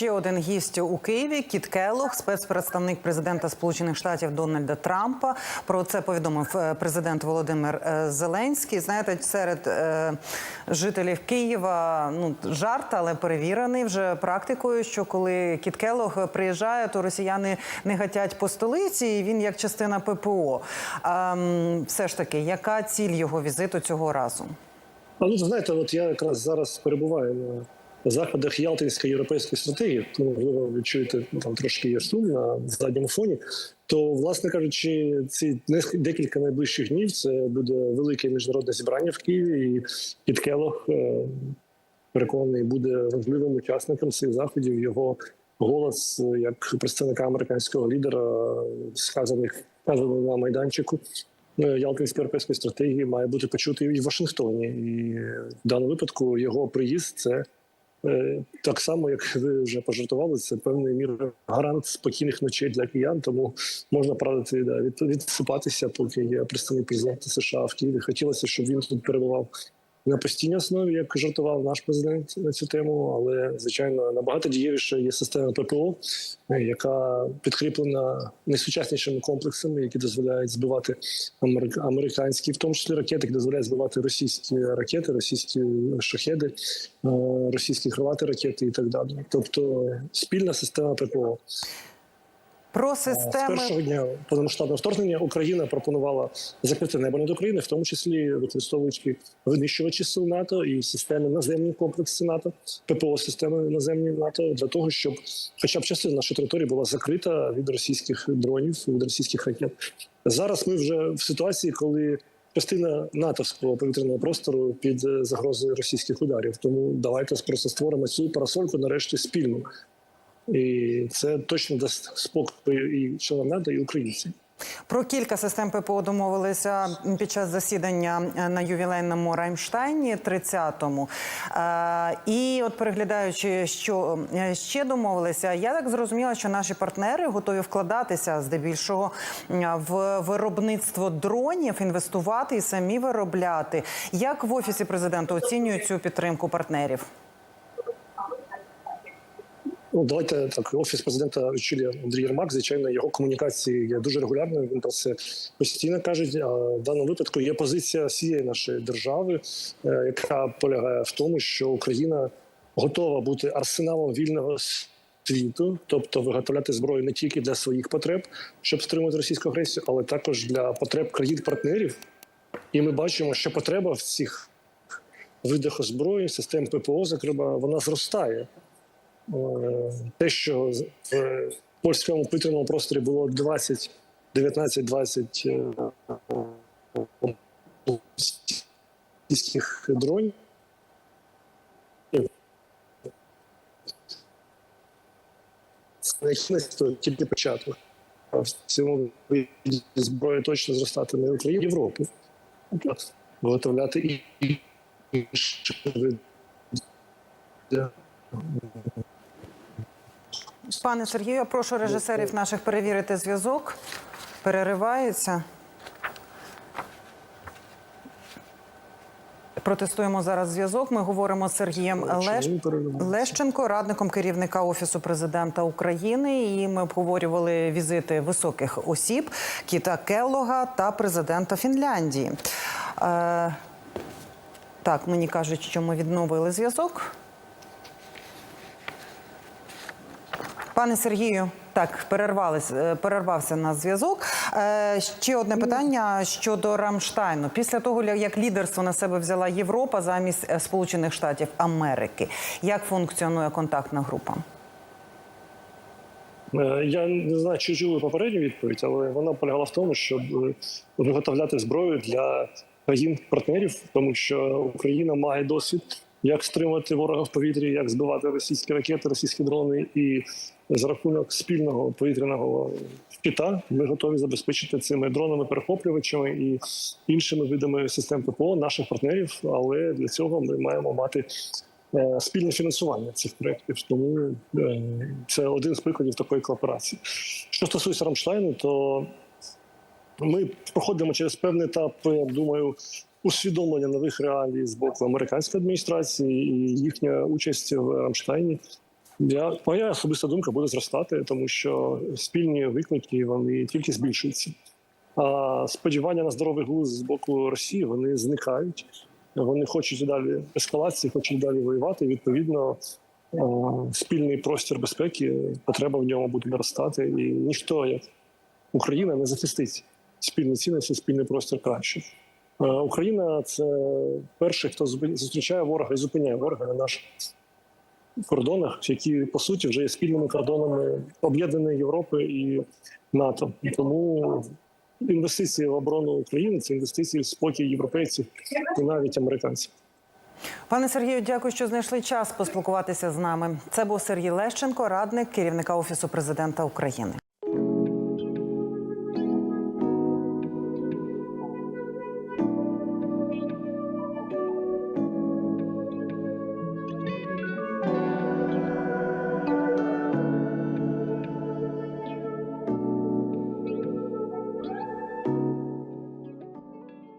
ще один гість у Києві. Кіт Келлог, спецпредставник президента Сполучених Штатів Дональда Трампа. Про це повідомив е, президент Володимир е, Зеленський. Знаєте, серед е, жителів Києва ну жарт, але перевірений вже практикою. Що коли Кіт Келлог приїжджає, то росіяни не гатять по столиці. і Він як частина ППО. А, все ж таки, яка ціль його візиту цього разу? А ну знаєте, от я якраз зараз перебуваю на заходах Ялтинської європейської стратегії, тому можливо ви чуєте ну, там трошки є шум на задньому фоні. То, власне кажучи, ці декілька найближчих днів це буде велике міжнародне зібрання в Києві, і Кіт Келлог, е, переконаний буде важливим учасником цих заходів. Його голос е, як представника американського лідера, сказаних на майданчику. е, Ялтинської європейської стратегії має бути почутий і в Вашингтоні, і в даному випадку його приїзд це так само, як ви вже пожартували, це певний мір гарант спокійних ночей для киян. Тому можна порадити да, від, відсипатися, поки є представник президента США в Києві. Хотілося, щоб він тут перебував на постійній основі, як жартував наш президент на цю тему. Але звичайно набагато дієвіше є система ППО, е, яка підкріплена найсучаснішими комплексами, які дозволяють збивати американські, в тому числі ракети, які дозволяють збивати російські ракети, російські шахеди, е, російські крилаті ракети і так далі. Тобто спільна система ППО. Про З першого дня повномасштабного вторгнення Україна пропонувала закрити небо над Україною, в тому числі використовуючи винищувачі сил НАТО і системи наземні комплекси НАТО, ППО системи наземні НАТО для того, щоб, хоча б частина нашої території була закрита від російських дронів, від російських ракет. Зараз ми вже в ситуації, коли частина натовського повітряного простору під е, загрозою російських ударів. Тому давайте просто створимо цю парасольку нарешті спільну. І це точно дасть спокій і членам НАТО, і українцям. Про кілька систем ППО домовилися під час засідання е, на ювілейному Раймштайні 30-му. Е, І от переглядаючи, що е, ще домовилися, я так зрозуміла, що наші партнери готові вкладатися здебільшого в виробництво дронів, інвестувати і самі виробляти. Як в офісі президента оцінюють цю підтримку партнерів? Ну, давайте так. Офіс президента очолює Андрій Єрмак. Звичайно, його комунікації є дуже регулярною. Він про це постійно каже. А в даному випадку є позиція всієї нашої держави, е, яка полягає в тому, що Україна готова бути арсеналом вільного світу, тобто виготовляти зброю не тільки для своїх потреб, щоб стримувати російську агресію, але також для потреб країн-партнерів. І ми бачимо, що потреба в цих видах озброєнь, систем ППО, зокрема, вона зростає. Е, те, що в польському повітряному просторі було 20, 19-20 е, російських дронів. Це тільки початок. В цьому зброї точно зростатиме в Україні. Тобто Виготовляти інші Пане Сергію, я прошу режисерів наших перевірити зв'язок. Переривається. Протестуємо зараз зв'язок. Ми говоримо з Сергієм Леш... Лещенко, радником керівника офісу президента України. І ми обговорювали візити високих осіб Кіта Келлога та президента Фінляндії. Е... Так, мені кажуть, що ми відновили зв'язок. Пане Сергію, так е, перервався на зв'язок. Е, ще одне питання щодо Рамштайну. Після того, як лідерство на себе взяла Європа замість е, Сполучених Штатів Америки, як функціонує контактна група? Я не знаю, чи чули попередню відповідь, але вона полягала в тому, щоб виготовляти зброю для країн-партнерів, тому що Україна має досвід, як стримувати ворога в повітрі, як збивати російські ракети, російські дрони, і за рахунок спільного повітряного щита ми готові забезпечити цими дронами, перехоплювачами і іншими видами систем ППО наших партнерів. Але для цього ми маємо мати е, спільне фінансування цих проєктів. Тому е, це один з прикладів такої кооперації. Що стосується Рамштайну, то ми проходимо через певний етап, я думаю, усвідомлення нових реалій з боку американської адміністрації і їхня участь в Рамштайні Я моя особиста думка буде зростати, тому що спільні виклики вони тільки збільшуються. А сподівання на здоровий глузд з боку Росії вони зникають. Вони хочуть далі ескалації, хочуть далі воювати. Відповідно, спільний простір безпеки, потреба в ньому буде наростати. І ніхто, як Україна, не захистить спільні цінності, спільний простір краще. Україна це перший, хто зустрічає ворога і зупиняє ворога на наших кордонах, які по суті вже є спільними кордонами об'єднаної Європи і НАТО. Тому інвестиції в оборону України це інвестиції в спокій європейців і навіть американців. Пане Сергію, дякую, що знайшли час поспілкуватися з нами. Це був Сергій Лещенко, радник керівника офісу президента України.